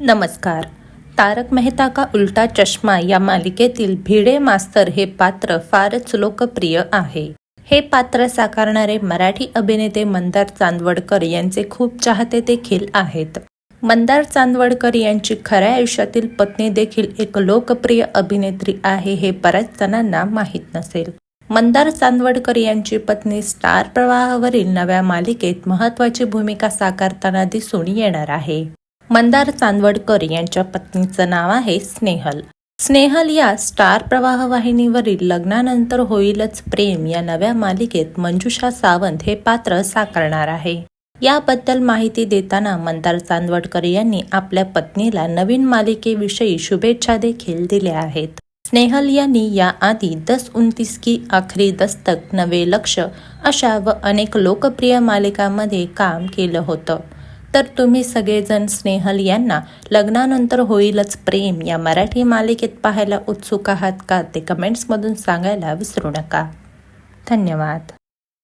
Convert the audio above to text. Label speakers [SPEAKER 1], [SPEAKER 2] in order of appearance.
[SPEAKER 1] नमस्कार. तारक मेहता का उलटा चष्मा या मालिकेतील भिडे मास्तर हे पात्र फारच लोकप्रिय आहे. हे पात्र साकारणारे मराठी अभिनेते मंदार चांदवडकर यांचे खूप चाहते देखील आहेत. मंदार चांदवडकर यांची खऱ्या आयुष्यातील पत्नी देखील एक लोकप्रिय अभिनेत्री आहे हे बऱ्याच जणांना माहीत नसेल. मंदार चांदवडकर यांची पत्नी स्टार प्रवाहावरील नव्या मालिकेत महत्वाची भूमिका साकारताना दिसून येणार आहे. मंदार चांदवडकर यांच्या पत्नीचं नाव आहे स्नेहल. स्नेहल या स्टार प्रवाह वाहिनीवरील लग्नानंतर होईलच प्रेम या नव्या मालिकेत मंजुषा सावंत हे पात्र साकारणार आहे. याबद्दल माहिती देताना मंदार चांदवडकर यांनी आपल्या पत्नीला नवीन मालिकेविषयी शुभेच्छा देखील दिल्या आहेत. स्नेहल यांनी याआधी दस उनतीस की आखरी दस्तक नवे लक्ष अशा व अनेक लोकप्रिय मालिकांमध्ये काम केलं होतं. तर तुम्ही सगळेजण स्नेहल यांना लग्नानंतर होईलच प्रेम या मराठी मालिकेत पाहायला उत्सुक आहात का ते कमेंट्समधून सांगायला विसरू नका. धन्यवाद.